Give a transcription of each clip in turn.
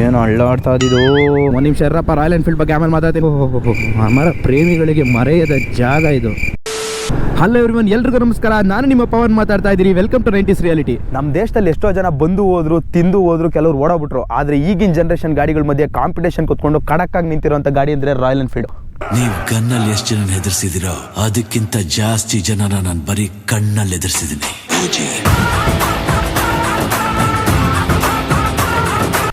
ಏನು ಅಳ್ಳಾಡ್ತಾ ಇದ್ದು ಒಂದು ನಿಮಿಷ ಇರಪ್ಪ ರಾಯಲ್ ಎನ್ಫೀಲ್ಡ್ ಬಗ್ಗೆ ಆಮೇಲೆ ಮಾತಾಡ್ತೀನಿ. ಮರ ಪ್ರೇಮಿಗಳಿಗೆ ಮರೆಯದ ಜಾಗ ಇದು. ಹಲೋ ಎವ್ರಿವನ್ ಎಲ್ರಿಗೂ ನಮಸ್ಕಾರ. ನಾನು ನಿಮ್ಮ ಪವನ್ ಮಾತಾಡ್ತಾ ಇದ್ದೀನಿ. ವೆಲ್ಕಮ್ ಟು ನೈಂಟೀಸ್ ರಿಯಾಲಿಟಿ ನಮ್ಮ ದೇಶದಲ್ಲಿ ಎಷ್ಟೋ ಜನ ಬಂದು ಹೋದ್ರು ತಿಂದು ಹೋದ್ರು ಕೆಲವರು ಓಡಾಬಿಟ್ರು ಆದರೆ ಈಗಿನ ಜನರೇಷನ್ ಗಾಡಿಗಳ ಮಧ್ಯೆ ಕಾಂಪಿಟೇಷನ್ ಕುತ್ಕೊಂಡು ಕಡಕ್ಕಾಗಿ ನಿಂತಿರುವಂಥ ಗಾಡಿ ಅಂದರೆ ರಾಯಲ್ ಎನ್ಫೀಲ್ಡ್ ನೀವು ಗನ್ನಲ್ಲಿ ಎಷ್ಟು ಜನ ಹೆದರ್ಸಿದಿರೋ? ಅದಕ್ಕಿಂತ ಜಾಸ್ತಿ ಜನನ ನಾನು ಬರೀ ಕಣ್ಣಲ್ಲಿ ಎದುರಿಸಿದ್ದೀನಿ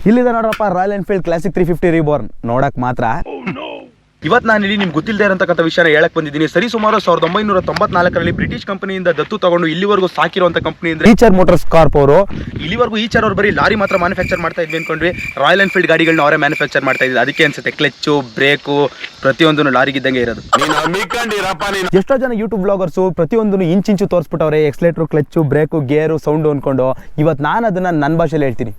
ಇಲ್ಲಿದೆ ನೋಡ್ರಪ್ಪ Royal Enfield Classic three fifty reborn ನೋಡಕ್ ಮಾತ್ರ. ಇವತ್ತು ನಾನು ಇಲ್ಲಿ ನಿಮ್ಗೆ ಗೊತ್ತಿಲ್ಲದೆ ಇರತಕ್ಕಂಥ ವಿಷಯನ ಹೇಳಕ್ ಬಂದಿದ್ದೀನಿ. ಸರಿ ಸುಮಾರು ಸಾವಿರದ ಒಂಬೈನೂರ ತೊಂಬತ್ನಾಲ್ಕರಲ್ಲಿ ಬ್ರಿಟಿಷ್ ಕಂಪನಿಯಿಂದ ದತ್ತು ತಗೊಂಡು ಇಲ್ಲಿವರೆಗೂ ಸಾಕಿರುವಂಥ ಕಂಪನಿ ಅಂದ್ರೆ ಈಚರ್ ಮೋಟರ್ಸ್ ಕಾರ್ಪ್ ಅವರು. ಇಲ್ಲಿವರೆಗೂ ಈಚರ್ ಅವ್ರು ಬರೀ ಲಾರಿ ಮಾತ್ರ ಮ್ಯಾನುಫ್ಯಾಕ್ಚರ್ ಮಾಡ್ತಾ ಇದ್ವಿ ಅನ್ಕೊಂಡ್ವಿ. ರಾಯಲ್ ಎನ್ಫೀಲ್ಡ್ ಗಾಡಿಗಳನ್ನ ಅವರೇ ಮ್ಯಾನುಫ್ಯಾಕ್ಚರ್ ಮಾಡ್ತಾ ಇದ್ವಿ ಅದಕ್ಕೆ ಅನ್ಸುತ್ತೆ ಕ್ಲಚ್ಚು ಬ್ರೇಕು ಪ್ರತಿಯೊಂದು ಲಾರಿಗಿದ್ದಂಗೆ ಇರೋದು. ಎಷ್ಟೋ ಜನ ಯೂಟ್ಯೂಬ್ ಬ್ಲಾಗರ್ಸ್ ಪ್ರತಿಯೊಂದನ್ನು ಇಂಚಿಂಚು ತೋರಿಸ್ಬಿಟ್ಟವ್ರೆ accelerator clutch brake gear sound ಅನ್ಕೊಂಡು. ಇವತ್ತು ನಾನು ಅದನ್ನ ನನ್ನ ಭಾಷೆಯಲ್ಲಿ ಹೇಳ್ತೀನಿ.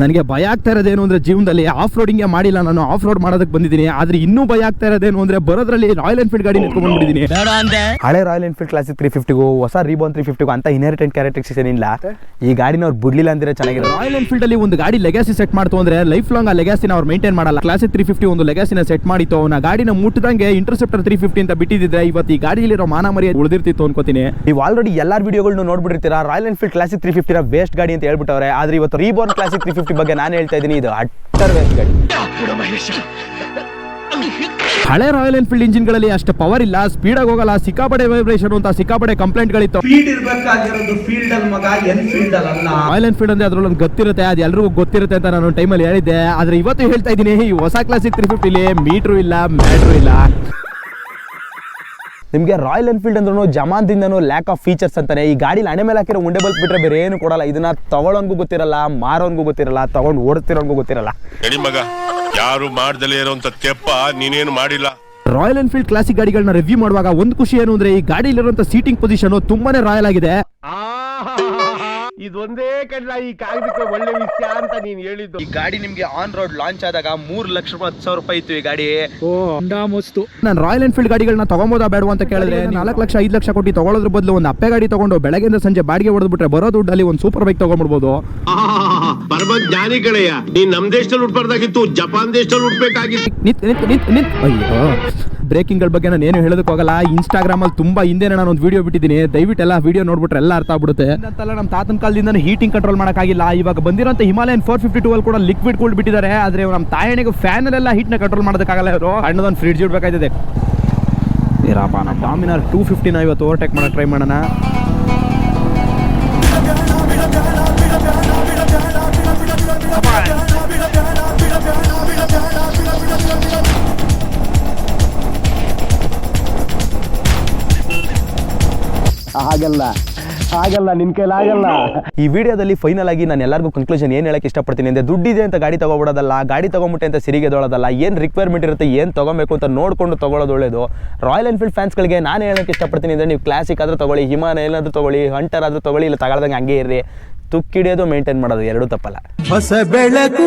ನನಗೆ ಭಯ ಆಗ್ತಾ ಇರೋದೇನು ಅಂದ್ರೆ ಜೀವನದಲ್ಲಿ ಆಫ್ ರೋಡಿಂಗ್ ಮಾಡಿಲ್ಲ ನಾನು ಆಫ್ ರೋಡ್ ಮಾಡೋದಕ್ಕೆ ಬಂದಿದ್ದೀನಿ. ಆದ್ರೆ ಇನ್ನೂ ಭಯ ಆಗ್ತಾ ಇರೋದೇನು ಅಂದ್ರೆ ಬರೋದ್ರಲ್ಲಿ ರಾಯಲ್ ಎನ್ಫೀಲ್ಡ್ ಗಾಡಿ ನಿಂತ್ಕೊಂಡು ಬಂದ್ಬಿಟ್ಟಿದ್ದೀನಿ. ಹಳೆ ರಾಯಲ್ ಎನ್ಫೀಲ್ಡ್ ಕ್ಲಾಸಿಕ್ ತ್ರೀ ಫಿಫ್ಟಿಗೂ ಹೊಸ ರೀಬೋನ್ ತ್ರೀ ಫಿಫ್ಟಿಗೂ ಅಂತ ಇನ್ಹೆರಿಟೆಂಟ್ ಕ್ಯಾರೆಕ್ಟರ್ಸ್ ಏನಿಲ್ಲ ಈ ಗಾಡಿನ ಅವ್ರು ಬಿಡ್ಲಿಲ್ಲ ಅಂದ್ರೆ ಚೆನ್ನಾಗಿರೋ ರಾಯಲ್ ಎನ್ಫೀಲ್ಡ್ ಅಲ್ಲಿ ಒಂದು ಗಾಡಿ ಲೆಗಾಸಿ ಸೆಟ್ ಮಾಡ್ತು ಅಂದ್ರೆ ಲೈಫ್ ಲಾಂಗ್ ಆ ಲೆಗಾಸಿನ ಅವ್ರು ಮೇಂಟೈನ್ ಮಾಡಲ್ಲ. ಕ್ಲಾಸಿಕ್ ತ್ರೀ ಫಿಫ್ಟಿ ಒಂದು ಲೆಗಾಸಿನ ಸೆಟ್ ಮಾಡಿತ್ತು. ಅವನ ಗಾಡಿನ ಮುಟ್ಟದಂಗೆ ಇಂಟರ್ಸೆಪ್ಟರ್ ತ್ರೀ ಫಿಫ್ಟಿ ಅಂತ ಬಿಟ್ಟಿದ್ರೆ ಇವತ್ತು ಈ ಗಾಡಿಯಲ್ಲಿರೋ ಮಾನ ಉಳಿದಿರ್ತಿತ್ತು ಅನ್ಕೋತೀನಿ. ನೀವು ಆಲ್ರೆಡಿ ಎಲ್ಲಾರ ವಿಡಿಯೋಗಳನ್ನು ನೋಡ್ಬಿಟ್ಟಿರ್ತೀರಾ? ರಾಯಲ್ ಎನ್ಫೀಲ್ಡ್ ಕ್ಲಾಸಿಕ್ ತ್ರೀ ಫಿಫ್ಟಿನ ವೇಸ್ಟ್ ಗಾಡಿ ಅಂತ ಹೇಳ್ಬಿಟ್ಟವ್ರೆ. ಆದ್ರೆ ಇವತ್ತು ರೀಬೋರ್ನ್ ಕ್ಲಾಸಿಕ್ ತ್ರೀ ಫಿಫ್ಟಿ ಬಗ್ಗೆ ನಾನು ಹೇಳ್ತಾ ಇದ್ದೀನಿ ಇದು ಅಟ್ಟರ್ ವೇಸ್ಟ್ ಗಾಡಿ. ಹಳೆ ರಾಯಲ್ ಎನ್ಫೀಲ್ಡ್ ಇಂಜಿನ್ಗಳಲ್ಲಿ ಅಷ್ಟು ಪವರ್ ಇಲ್ಲ ಸ್ಪೀಡ್ ಆಗಿ ಹೋಗಲ್ಲ ಸಿಕ್ಕಾಪಡೆ ವೈಬ್ರೇಷನ್ ಅಂತ ಸಿಕ್ಕಾಪಡೆ ಕಂಪ್ಲೇಂಟ್ಗಳಿತ್ತು ಫೀಲ್ಡ್ ಇರ್ಬೇಕಾಗಿರೋದು ಫೀಲ್ಡ್ ಅಲ್ಲಿ ಮಗ ಎನ್ಫೀಲ್ಡ್ ಅಲ್ಲ ರಾಯಲ್ ಎನ್ಫೀಲ್ಡ್ ಅಂದ್ರೆ ಅದ್ರಲ್ಲಿ ಒಂದು ಗೊತ್ತಿರುತ್ತೆ ಅದು ಎಲ್ರಿಗೂ ಗೊತ್ತಿರುತ್ತೆ ಅಂತ ನಾನು ಟೈಮಲ್ಲಿ ಹೇಳಿದ್ದೆ. ಆದ್ರೆ ಇವತ್ತು ಹೇಳ್ತಾ ಇದ್ದೀನಿ ಈ ಹೊಸ ಕ್ಲಾಸಿಕ್ ತ್ರೀ ಫಿಫ್ಟಿಲಿ ಮೀಟ್ರು ಇಲ್ಲ ಮ್ಯಾಟ್ರು ಇಲ್ಲ. ನಿಮಗೆ ರಾಯಲ್ ಎನ್ಫೀಲ್ಡ್ ಅಂದ್ರೂ ಜಮಾನ್ದಿಂದನೂ ಲ್ಯಾಕ್ ಆಫ್ ಫೀಚರ್ಸ್ ಅಂತಾನೆ. ಈ ಗಾಡಿಲಿ ಹಣೆ ಮೇಲೆ ಹಾಕಿರೋ ಉಂಡೆ ಬಲ್ಪ್ ಬಿಟ್ರೆ ಬೇರೆ ಏನು ಕೊಡಲ್ಲ. ಇದನ್ನ ತಗೊಳ್ಳೋನ್ಗೂ ಗೊತ್ತಿರಲ್ಲ ಮಾರೋನ್ಗೂ ಗೊತ್ತಿರಲ್ಲ ತಗೊಂಡು ಓಡ್ತಿರೋನ್ಗೂ ಗೊತ್ತಿರಲ್ಲ. ಮಗ ಯಾರು ಮಾಡ್ದಲೇ ಇರೋಂಥ ತೆಪ್ಪ ನೀನೇನು ಮಾಡಿಲ್ಲ? ರಾಯಲ್ ಎನ್ಫೀಲ್ಡ್ ಕ್ಲಾಸಿಕ್ ಗಾಡಿಗಳನ್ನ ರಿವ್ಯೂ ಮಾಡುವಾಗ ಒಂದು ಖುಷಿ ಏನು ಅಂದ್ರೆ ಈ ಗಾಡಿಲಿರುವಂತ ಸೀಟಿಂಗ್ ಪೊಸಿಷನ್ ತುಂಬಾನೇ ರಾಯಲ್ ಆಗಿದೆ. ಇದೊಂದೇ ಕಡ್ಲ ಈ ಕಾಗದಕ್ಕೆ ಒಳ್ಳೆ ವಿಷಯ ಅಂತ ನೀನ್ ಹೇಳಿದ್ದು. ಈ ಗಾಡಿ ನಿಮ್ಗೆ ಆನ್ ರೋಡ್ ಲಾಂಚ್ ಆದಾಗ ಮೂರ್ ಲಕ್ಷ ಹತ್ತು ಸಾವಿರ ರೂಪಾಯಿ ಇತ್ತು ಈ ಗಾಡಿ. ಮಸ್ತು. ನಾನು ರಾಯಲ್ ಎನ್ಫೀಲ್ಡ್ ಗಾಡಿಗಳನ್ನ ತಗೋಬೋದಾ ಬೇಡ ಅಂತ ಕೇಳಿದ್ರೆ ನಾಲ್ಕು ಲಕ್ಷ ಐದು ಲಕ್ಷ ಕೊಟ್ಟು ತಗೊಳ್ಳೋದ್ರ ಬದಲು ಒಂದು ಅಪ್ಪೆ ಗಾಡಿ ತಗೊಂಡು ಬೆಳಗ್ಗೆಯಿಂದ ಸಂಜೆ ಬಾಡಿಗೆ ಹೊಡೆದ್ಬಿಟ್ರೆ ಬರೋ ದುಡ್ಡಲ್ಲಿ ಒಂದು ಸೂಪರ್ ಬೈಕ್ ತಗೊಂಡ್ಬಿಡ್ಬೋದು. ಪರಮ ಜ್ಞಾನಿ ಕಡೆಯ ನೀನ್ ನಮ್ ದೇಶದಲ್ಲಿ ಹುಡ್ಬಾರ್ದಾಗಿತ್ತು ಜಪಾನ್ ದೇಶದಲ್ಲಿ ಹುಟ್ಬೇಕಾಗಿತ್ತು ನಿತ್ ನಿತ್ ನಿತ್ ನಿತ್. ಅಯ್ಯೋ. ಬ್ರೇಕಿಂಗ್ಗಳ ಬಗ್ಗೆ ನಾನು ಏನು ಹೇಳೋದಕ್ಕೆ ಹೋಗಲ್ಲ ಇನ್ಸ್ಟಾಗ್ರಾಮ್ ಅಲ್ಲಿ ತುಂಬಾ ಹಿಂದೆ ನಾನು ಒಂದು ವಿಡಿಯೋ ಬಿಟ್ಟಿದ್ದೀನಿ. ದಯವಿಟ್ಟು ಎಲ್ಲ ವಿಡಿಯೋ ನೋಡ್ಬಿಟ್ರೆ ಎಲ್ಲ ಅರ್ಥ ಆಗ್ಬಿಡುತ್ತೆ. ಅಂತಲ್ಲ ನಮ್ಮ ತಾತನ ಕಾಲದಿಂದ ಹೀಟಿಂಗ್ ಕಂಟ್ರೋಲ್ ಮಾಡೋಕ್ಕಾಗಿಲ್ಲ. ಇವಾಗ ಬಂದಿರೋಂಥ ಹಿಮಾಲಯನ್ ಫೋರ್ ಫಿಫ್ಟಿ ಟೂ ಅಲ್ಲಿ ಕೂಡ ಲಿಕ್ವಿಡ್ ಕೂಲ್ ಬಿಟ್ಟಿದ್ದಾರೆ. ಆದ್ರೆ ನಮ್ಮ ತಾಯಣಿಗೆ ಫ್ಯಾನ್ ಅಲ್ಲೆಲ್ಲ ಹೀಟ್ನ ಕಂಟ್ರೋಲ್ ಮಾಡೋದಕ್ಕಾಗಲ್ಲ ಇವರು. ಅಣ್ಣದೊಂದು ಫ್ರಿಡ್ಜ್ ಇಡಬೇಕಾಯ್ತದೆ. ಇರಪ್ಪ ನಮ್ಮ ಡಾಮಿನಾರ್ ಟೂ ಫಿಫ್ಟಿನ ಇವತ್ತು ಓವರ್ಟೇಕ್ ಮಾಡೋಕ್ಕೆ ಟ್ರೈ ಮಾಡೋಣ. ಆಗಲ್ಲ ಆಗಲ್ಲ ನಿನ್ ಕೈಲಿ ಆಗಲ್ಲ ಈ ವಿಡಿಯೋದಲ್ಲಿ ಫೈನಲ್ ಆಗಿ ನಾನು ಎಲ್ಲರಿಗೂ ಕನ್ಕ್ಲೂಷನ್ ಏನು ಹೇಳಕ್ಕೆ ಇಷ್ಟಪಡ್ತೀನಿ ಅಂದರೆ ದುಡ್ಡಿದೆ ಅಂತ ಗಾಡಿ ತಗೋಬಿಡೋದಲ್ಲ ಗಾಡಿ ತಗೊಂಬಿಟ್ಟೆ ಅಂತ ಸಿರಿಗೆ ದೊಳೋದಲ್ಲ ಏನು ರಿಕ್ವೈರ್ಮೆಂಟ್ ಇರುತ್ತೆ ಏನು ತಗೊಬೇಕು ಅಂತ ನೋಡ್ಕೊಂಡು ತಗೊಳ್ಳೋದು ಒಳ್ಳೇದು. ರಾಯಲ್ ಎನ್ಫೀಲ್ಡ್ ಫ್ಯಾನ್ಸ್ಗಳಿಗೆ ನಾನು ಹೇಳಕ್ಕೆ ಇಷ್ಟಪಡ್ತೀನಿ ಅಂದ್ರೆ ನೀವು ಕ್ಲಾಸಿಕ್ ಆದರೂ ತಗೊಳ್ಳಿ ಹಿಮಾನ ಏನಾದರೂ ತಗೊಳ್ಳಿ ಹಂಟರ್ ಆದರೂ ತಗೊಳ್ಳಿ ಇಲ್ಲ ತಗೊಳ್ದಂಗೆ ಹಂಗೆ ಇರ್ರಿ. ತುಕ್ಕಿಡಿಯೋದು ಮೇಂಟೈನ್ ಮಾಡೋದು ಎರಡೂ ತಪ್ಪಲ್ಲ. ಹೊಸ ಬೆಳಕು.